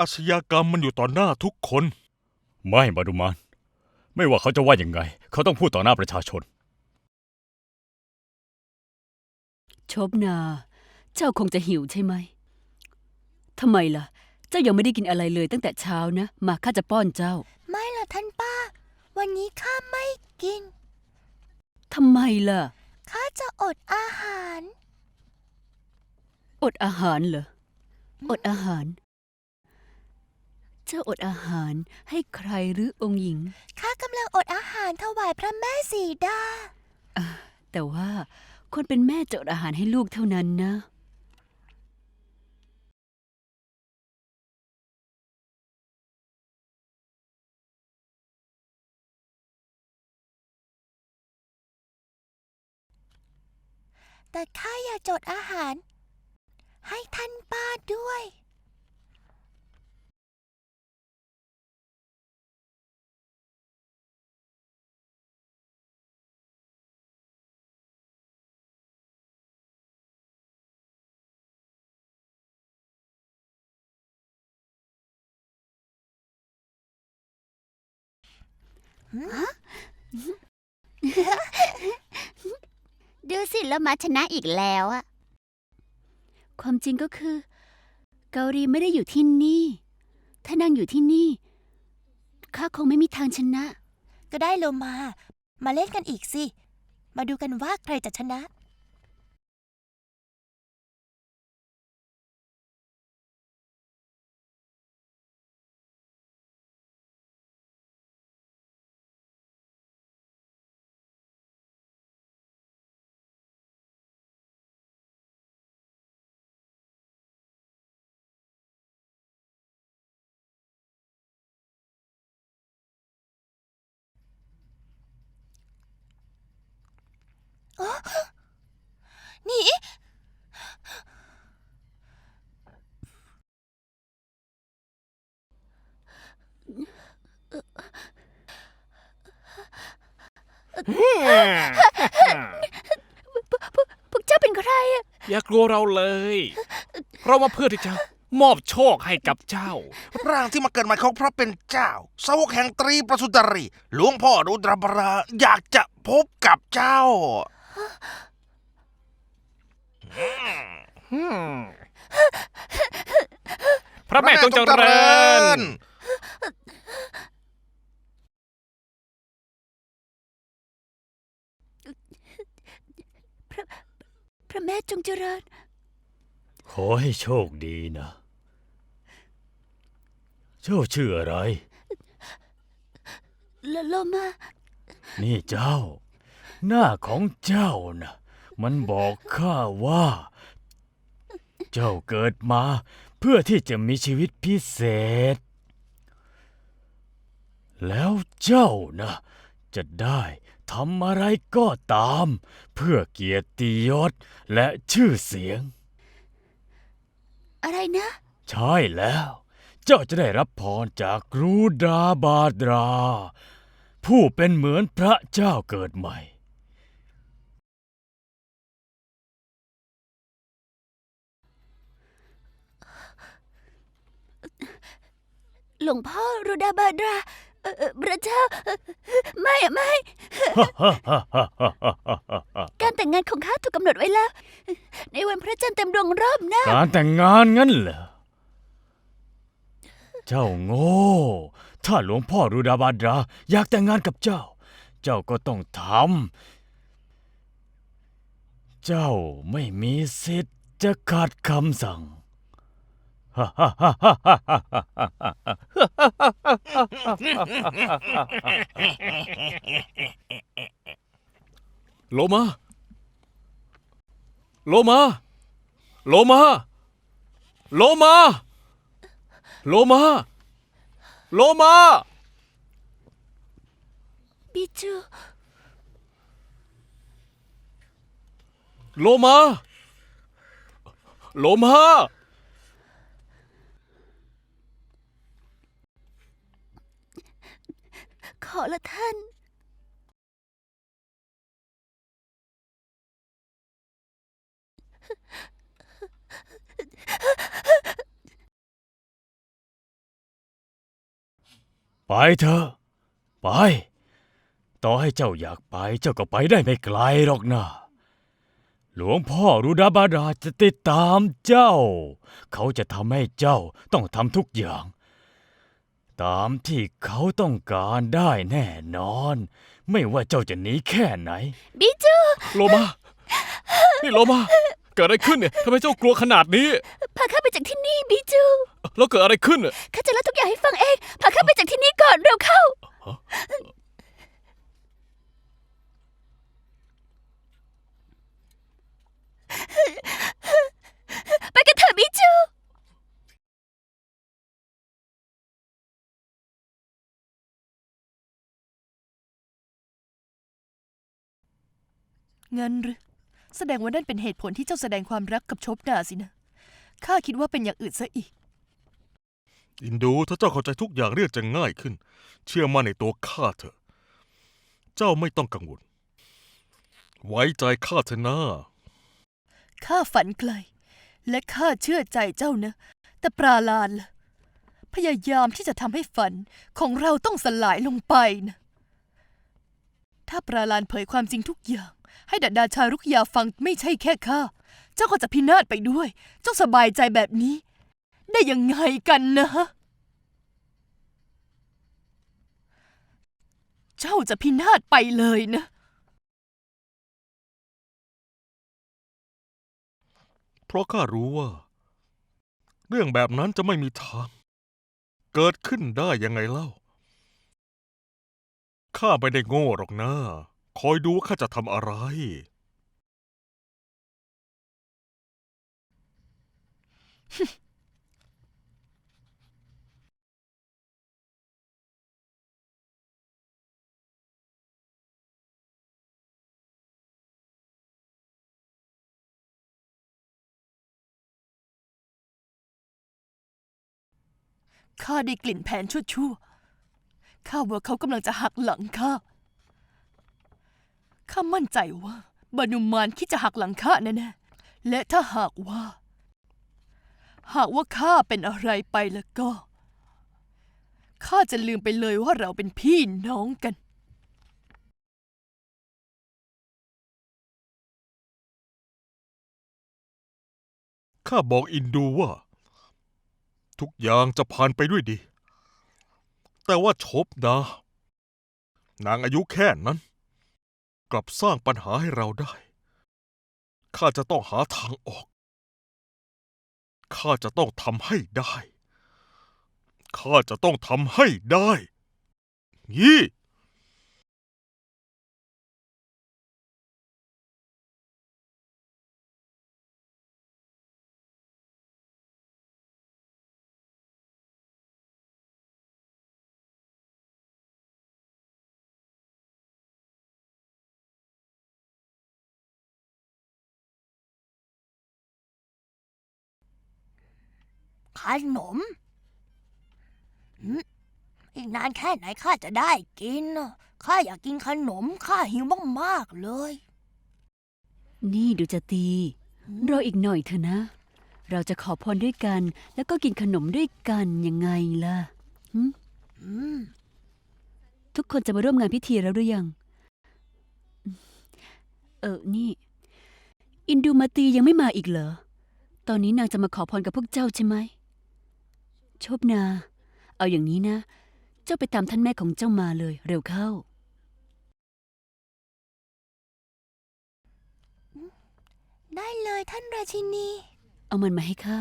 อาชญากรรมมันอยู่ต่อหน้าทุกคน ไม่มาดูมานไม่ว่าเขาจะว่ายังไง เขาต้องพูดต่อหน้าประชาชน ชบนา เจ้าคงจะหิวใช่ไหม ทำไมล่ะ เจ้ายังไม่ได้กินอะไรเลยตั้งแต่เช้านะ มาข้าจะป้อนเจ้า ไม่ล่ะท่านป้า วันนี้ข้าไม่กิน ทำไมล่ะ ข้าจะอดอาหาร อดอาหารเหรอ อดอาหาร เจ้าอดอาหารให้ใครหรือองค์หญิง ข้ากำลังอดอาหารถวายพระแม่สีดา แต่ว่าคนเป็นแม่จะอดอาหารให้ลูกเท่านั้นนะ แต่ข้าอยากจดอาหาร ให้ท่านป้าด้วย ดูสิแล้วมาชนะอีกแล้วอะความจริงก็คือ เกาหลีไม่ได้อยู่ที่นี่ ถ้านางอยู่ที่นี่ข้าคงไม่มีทางชนะ ก็ได้โลมา มาเล่นกันอีกสิ มาดูกันว่าใครจะชนะ หนี พวกเจ้าเป็นใคร อะอย่ากลัวเราเลย เรามาเพื่อที่จะมอบโชคให้กับเจ้า ร่างที่มาเกิดใหม่ของพระเป็นเจ้า สาวกแห่งตรีประสุตรีหลวงพ่อรุดรบราอยากจะพบกับเจ้า พระแม่จงเจริญ พระแม่จง เจริญ ขอให้โชคดีนะ เจ้าชื่ออะไรโลโลมา นี่เจ้า หน้าของเจ้านะมันบอกข้าว่า เจ้าเกิดมา เพื่อที่จะมีชีวิตพิเศษ แล้วเจ้านะ จะได้ ทำอะไรก็ตาม เพื่อเกียรติยศและชื่อเสียง อะไรนะ ใช่แล้ว เจ้าจะได้รับพรจากกรูดาบาดรา ผู้เป็นเหมือนพระเจ้าเกิดใหม่ หลวงพ่อรูดาบาดราเอ่อเอ่อ พระเจ้าเอ่อไม่อะไม่ การแต่งงานของข้าถูกกำหนดไว้แล้ว ในวันพระจันทร์เต็มดวงรอบหน้า การแต่งงานงั้นเหรอ เจ้าโง่ ถ้าหลวงพ่อรูดาบาดราอยากแต่งงานกับเจ้า เจ้าก็ต้องทำ เจ้าไม่มีสิทธิ์จะขัดคำสั่ง โลมา โลมา โลมา โลมา โลมา โลมาปิจูโลมา โลมา ขอละท่านไปเถอะไป ต่อให้เจ้าอยากไปเจ้าก็ไปได้ไม่ไกลหรอกนะหลวงพ่อรุดาบาดาจะติดตามเจ้า เขาจะทำให้เจ้าต้องทำทุกอย่าง ตามที่เขาต้องการได้แน่นอน ไม่ว่าเจ้าจะหนีแค่ไหน บิจู โลมา นี่โลมา เกิดอะไรขึ้นเนี่ยทำไมเจ้ากลัวขนาดนี้ พาข้าไปจากที่นี่บิจู แล้วเกิดอะไรขึ้นน่ะข้าจะเล่าทุกอย่างให้ฟังเอง พาข้าไปจากที่นี่ก่อนเร็วเข้า ไปกันเถอะบิจู งั้นหรือแสดงว่านั่นเป็นเหตุผลที่เจ้าแสดงความรักกับชบดาสินะข้าคิดว่าเป็นอย่างอื่นซะอีก อินดูถ้าเจ้าเข้าใจทุกอย่างเรื่องจะง่ายขึ้น เชื่อมั่นในตัวข้าเถอะ เจ้าไม่ต้องกังวล ไว้ใจข้าเถอะนะข้าฝันไกล และข้าเชื่อใจเจ้านะ แต่ปราลานล่ะพยายามที่จะทำให้ฝันของเราต้องสลายลงไปนะ ถ้าปราลานเผยความจริงทุกอย่าง ให้ดัดดาชารุกยาฟังไม่ใช่แค่ข้า เจ้าก็จะพินาศไปด้วย เจ้าสบายใจแบบนี้ ได้ยังไงกันนะ เจ้าจะพินาศไปเลยนะ เพราะข้ารู้ว่า เรื่องแบบนั้นจะไม่มีทาง เกิดขึ้นได้ยังไงเล่า ข้าไม่ได้โง่หรอกนะ คอยดูว่าข้าจะทำอะไร ข้าได้กลิ่นแผนชั่วๆข้าว่าเขากำลังจะหักหลังข้า ข้ามั่นใจว่าบานุมานคิดจะหักหลังข้าแน่ๆและถ้าหากว่า หากว่าข้าเป็นอะไรไปแล้วก็ ข้าจะลืมไปเลยว่าเราเป็นพี่น้องกัน ข้าบอกอินดูว่า ทุกอย่างจะผ่านไปด้วยดี แต่ว่าชบนะ นางอายุแค่นั้น กลับสร้างปัญหาให้เราได้ ข้าจะต้องหาทางออก ข้าจะต้องทำให้ได้ ข้าจะต้องทำให้ได้ยี่ ขนมหืมอีกนานแค่ไหนข้าจะได้กินน่ะข้าอยากกินขนม ข้าหิวมากๆเลย นี่ดูจะตีรออีกหน่อยเถอะนะ เราจะขอพรด้วยกัน แล้วก็กินขนมด้วยกันยังไงล่ะหึอืมทุกคนจะมาร่วมงานพิธีแล้วหรือยัง เออ นี่ อินดูมาตียังไม่มาอีกเหรอ ตอนนี้นางจะมาขอพรกับพวกเจ้าใช่ไหมโชบนา เอาอย่างนี้นะ เจ้าไปตามท่านแม่ของเจ้ามาเลย เร็วเข้า ได้เลยท่านราชินี เอามันมาให้ข้า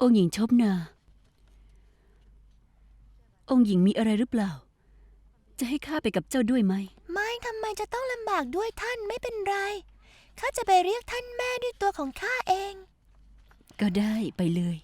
องค์หญิงชบนา องค์หญิงมีอะไรหรือเปล่า จะให้ข้าไปกับเจ้าด้วยไหม ไม่ ทำไมจะต้องลำบากด้วยท่านไม่เป็นไร ข้าจะไปเรียกท่านแม่ด้วยตัวของข้าเอง ก็ได้ไปเลย